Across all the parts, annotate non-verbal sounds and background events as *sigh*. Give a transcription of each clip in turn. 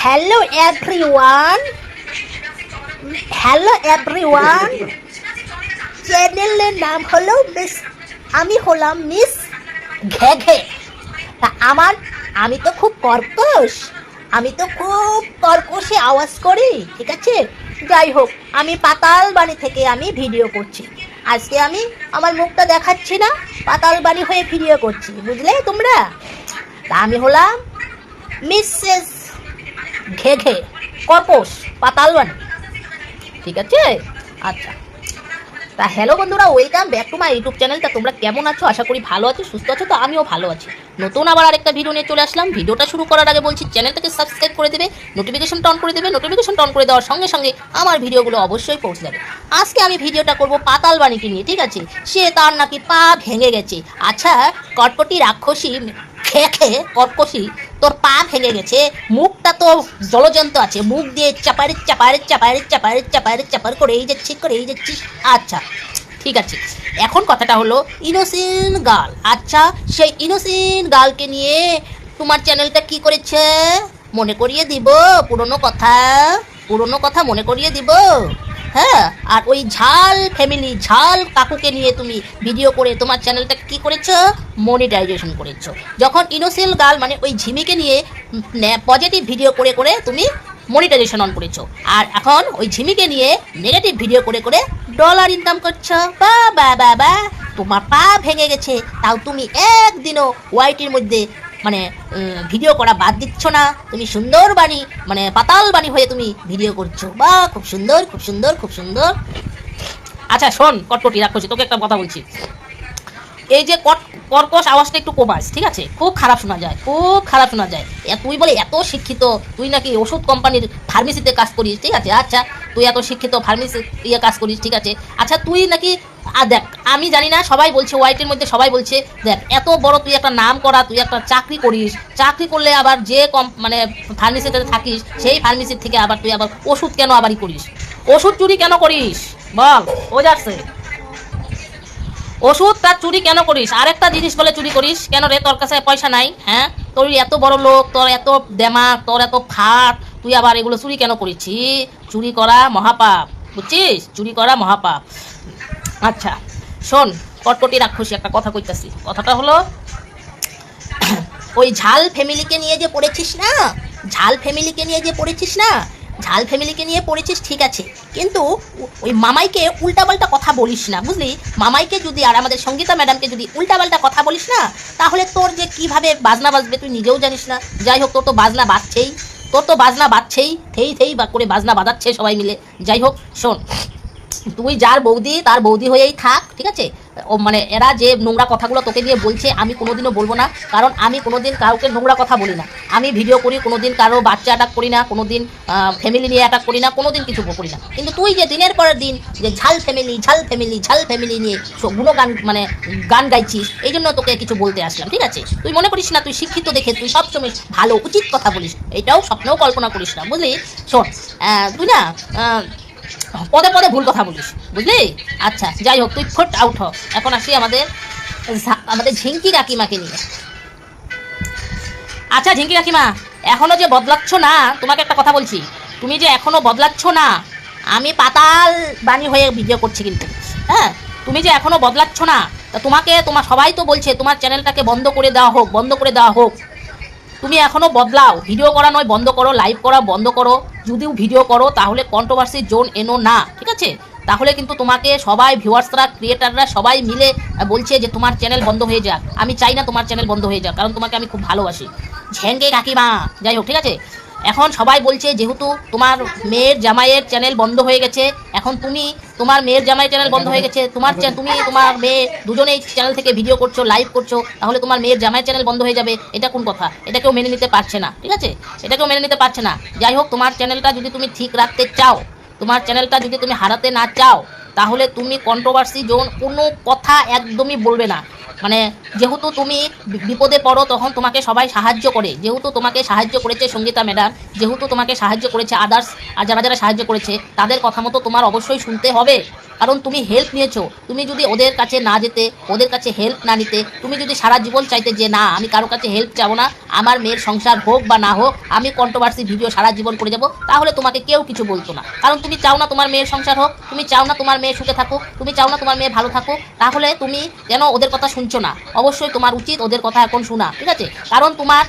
Hello everyone hello everyone চ্যানেলের নাম হলো মিস আমি হলাম মিস ঘে ঘে তা আমার আমি তো খুব কর্কশ। আমি তো খুব কর্কশে আওয়াজ করি, ঠিক আছে? যাই হোক, আমি পাতাল বাড়ি থেকে আমি ভিডিও করছি। আজকে আমি আমার মুখটা দেখাচ্ছি না পাতাল বাড়ি হয়ে ভিডিও করছি, বুঝলে তোমরা? আমি হলাম মিসেস ঘে ঘে কর্কশ পাতালবানি ঠিক আছে? আচ্ছা। তা হ্যালো বন্ধুরা welcome back to my YouTube চ্যানেলটা তোমরা কেমন আছো? আশা করি ভালো আছো, সুস্থ আছো, তো আমিও ভালো আছি। নতুন আবার আরেকটা ভিডিও নিয়ে চলে আসলাম। ভিডিওটা শুরু করার আগে বলছি চ্যানেলটাকে সাবস্ক্রাইব করে দেবে নোটিফিকেশনটা অন করে দেবে। নোটিফিকেশনটা অন করে দেওয়ার সঙ্গে সঙ্গে আমার ভিডিওগুলো অবশ্যই পৌঁছে যাবে আজকে আমি ভিডিওটা করব পাতাল বাণীকে নিয়ে, ঠিক আছে? সে তার নাকি পা ভেঙে গেছে। আচ্ছা কটকটি রাক্ষসী খেয়ে খেয়ে কর্কশী তোর পা ভেঙে গেছে। মুখটা তো জলজন্ত আছে। মুখ দিয়ে চাপারে চাপারে চাপারে চাপারে চাপারে চাপার করে এই যাচ্ছিস করে এই আচ্ছা ঠিক আছে। এখন কথাটা হলো ইনোসেন্ট গার্ল আচ্ছা সেই ইনোসেন্ট গার্লকে নিয়ে তোমার চ্যানেলটা কি করেছে? মনে করিয়ে দিব। পুরনো কথা পুরনো কথা মনে করিয়ে দিব। হ্যাঁ আর ওই ঝাল ফ্যামিলি ঝাল কাকুকে নিয়ে তুমি ভিডিও করে তোমার চ্যানেলটা কি করেছ? মনিটাইজেশন করেছ। যখন ইনোসেল গার্ল মানে ওই ঝিমিকে নিয়ে পজিটিভ ভিডিও করে করে তুমি মনিটাইজেশন অন করেছ। আর এখন ওই ঝিমিকে নিয়ে নেগেটিভ ভিডিও করে করে ডলার ইনকাম করছ। বা বা বা বা, তোমার পা ভেঙে গেছে। তাও তুমি একদিনও ওয়াইটির মধ্যে মানে ভিডিও করা বাদ দিচ্ছ না। তুমি সুন্দর বাণী মানে পাতাল বাণী হয়ে তুমি ভিডিও করছ। বা, খুব সুন্দর খুব সুন্দর খুব সুন্দর। আচ্ছা শোন, কটকটি রাখছি তোকে একটা কথা বলছি। এই যে কট, কর্কশ আওয়াজটা একটু কমাস, ঠিক আছে? খুব খারাপ শোনা যায়, খুব খারাপ শোনা যায়। তুই বলে এত শিক্ষিত, তুই নাকি ওষুধ কোম্পানির ফার্মেসিতে কাজ করিস, ঠিক আছে? আচ্ছা তুই এত শিক্ষিত ফার্মেসি ইয়ে কাজ করিস, ঠিক আছে? আচ্ছা তুই নাকি আর দেখ, আমি জানি না, সবাই বলছে হোয়াইটের মধ্যে সবাই বলছে, দেখ, এত বড় তুই একটা নাম করা, তুই একটা চাকরি করিস, চাকরি করলে আবার যে কম মানে ফার্মেসিতে থাকিস, সেই ফার্মেসির থেকে আবার তুই আবার ওষুধ কেন আবারই করিস? ওষুধ চুরি কেন করিস? বল ও যাচ্ছে ওষুধ তার চুরি কেন করিস? আরেকটা জিনিস বলে চুরি করিস, কেন রে, তোর কাছে পয়সা নাই হ্যাঁ? তোর এত বড় লোক, তোর এত দেমাক তোর এত ফাট তুই আবার এগুলো চুরি কেন করিস? চুরি করা মহাপাপ, বুঝছিস? চুরি করা মহাপাপ। আচ্ছা শোন, কটকটি রাক্ষসী, একটা কথা কইতাছি। কথাটা হলো, ওই ঝাল ফ্যামিলিকে নিয়ে যে পড়েছিস না, ঝাল ফ্যামিলিকে নিয়ে যে পড়েছিস না, ঝাল ফ্যামিলিকে নিয়ে পড়েছিস, ঠিক আছে। কিন্তু ওই মামাইকে উল্টাপাল্টা কথা বলিস না, বুঝলি? মামাইকে যদি আর আমাদের সঙ্গীতা ম্যাডামকে যদি উল্টাপাল্টা কথা বলিস না, তাহলে তোর যে কীভাবে বাজনা বাজবে তুই নিজেও জানিস না। যাই হোক, তোর তো বাজনা বাজছেই, তোর তো বাজনা বাজছেই, থেই থেই বা করে বাজনা বাজাচ্ছে সবাই মিলে। যাই হোক, শোন তুই যার বৌদি, তার বৌদি হয়েই থাক, ঠিক আছে? ও মানে এরা যে নোংরা কথাগুলো তোকে দিয়ে বলছে, আমি কোনোদিনও বলব না। কারণ আমি কোনোদিন কাউকে নোংরা কথা বলি না। আমি ভিডিও করি, কোনোদিন কারও বাচ্চা অ্যাটাক করি না, কোনোদিন ফ্যামিলি নিয়ে অ্যাটাক করি না, কোনোদিন কিছু করি না। কিন্তু তুই যে দিনের পর দিন যে ঝাল ফ্যামিলি ঝাল ফ্যামিলি ঝাল ফ্যামিলি নিয়ে সব গান মানে গান গাইছিস, এই জন্য তোকে কিছু বলতে আসলাম, ঠিক আছে? তুই মনে করিস না, তুই শিক্ষিত দেখে তুই সবসময় ভালো, উচিত কথা বলিস। এটাও স্বপ্নেও কল্পনা করিস না, বুঝলি? শোন তুই না পদে পদে ভুল কথা বলিস, বুঝলি? আচ্ছা যাই হোক, তুই ফুট আউট হ। এখন আসি আমাদের আমাদের ঝিঙ্কি কাকিমাকে নিয়ে। আচ্ছা ঝিঙ্কি কাকিমা, এখনও যে বদলাচ্ছ না, তোমাকে একটা কথা বলছি। তুমি যে এখনও বদলাচ্ছ না, আমি পাতাল বাণী হয়ে ভিডিও করছি কিন্তু। হ্যাঁ? তুমি যে এখনও বদলাচ্ছ না, তা তোমাকে তোমার সবাই তো বলছে, তোমার চ্যানেলটাকে বন্ধ করে দেওয়া হোক, বন্ধ করে দেওয়া হোক। তুমি এখনও বদলাও। ভিডিও করা নয়, বন্ধ করো। লাইভ করা বন্ধ করো। যদিও ভিডিও করো, তাহলে কন্ট্রোভার্সি জোন এনো না, ঠিক আছে? তাহলে কিন্তু তোমাকে সবাই ভিউয়ার্সরা ক্রিয়েটাররা সবাই মিলে বলছে যে তোমার চ্যানেল বন্ধ হয়ে যাক। আমি চাই না তোমার চ্যানেল বন্ধ হয়ে যাক, কারণ তোমাকে আমি খুব ভালোবাসি। ঝেঙ্গে কাকিমা, যাই হোক, ঠিক আছে? এখন সবাই বলছে, যেহেতু তোমার মেয়ের জামাইয়ের চ্যানেল বন্ধ হয়ে গেছে, এখন তুমি তোমার মেয়ের জামাই চ্যানেল বন্ধ হয়ে গেছে, তোমার তুমি, তোমার মেয়ে দুজনেই চ্যানেল থেকে ভিডিও করছ লাইভ করছ, তাহলে তোমার মেয়ের জামাই চ্যানেল বন্ধ হয়ে যাবে, এটা কোন কথা? এটা কেউ মেনে নিতে পারছে না, ঠিক আছে? এটা কেউ মেনে নিতে পারছে না। যাই হোক, তোমার চ্যানেলটা যদি তুমি ঠিক রাখতে চাও, তোমার চ্যানেলটা যদি তুমি হারাতে না চাও তাহলে তুমি কন্ট্রোভার্সি জোন, কোনো কথা একদমই বলবে না। মানে যেহেতু তুমি বিপদে পড়ো, তখন তোমাকে সবাই সাহায্য করে। যেহেতু তোমাকে সাহায্য করেছে সঙ্গীতা ম্যাডাম, যেহেতু তোমাকে সাহায্য করেছে আদার্স আর যারা যারা সাহায্য করেছে, তাদের কথা মতো তোমার অবশ্যই শুনতে হবে। কারণ তুমি হেল্প নিয়েছো। তুমি যদি ওদের কাছে না যেতে, ওদের কাছে হেল্প না নিতে, তুমি যদি সারা জীবন চাইতে যে, না, আমি কারও কাছে হেল্প চাবো না, আমার মেয়ের সংসার হোক বা না হোক, আমি কন্ট্রোভার্সি ভিডিও সারা জীবন করে যাব, তাহলে তোমাকে কেউ কিছু বলতো না। কারণ তুমি চাও না তোমার মেয়ের সংসার হোক, তুমি চাও না তোমার মেয়ে সুখে থাকুক, তুমি চাও না তোমার মেয়ে ভালো থাকুক, তাহলে তুমি কেন ওদের কথা শুনছো না? অবশ্যই তোমার উচিত ওদের কথা এখন শোনা, ঠিক আছে? কারণ তোমার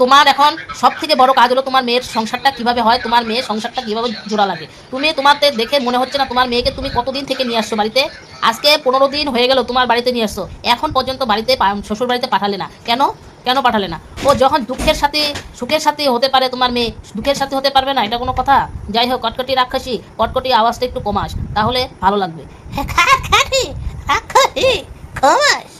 তোমার এখন সব থেকে বড় কাজ হলো তোমার মেয়ের সংসারটা কীভাবে হয়, তোমার মেয়ের সংসারটা কীভাবে জোড়া লাগে। তুমি তোমাদের দেখে মনে হচ্ছে না তোমার মেয়েকে তুমি কতদিন থেকে নিয়ে আসছো বাড়িতে? আজকে পনেরো দিন হয়ে গেল তোমার বাড়িতে নিয়ে আসছো। এখন পর্যন্ত বাড়িতে শ্বশুর বাড়িতে পাঠালে না। কেন? কেন পাঠালে না? ও যখন দুঃখের সাথে, সুখের সাথে হতে পারে তোমার মেয়ে, দুঃখের সাথে হতে পারবে না, এটা কোনো কথা? যাই হোক, কটকটি রাক্ষসী, কটকটি আওয়াজটা একটু কমাস, তাহলে ভালো লাগবে। *laughs*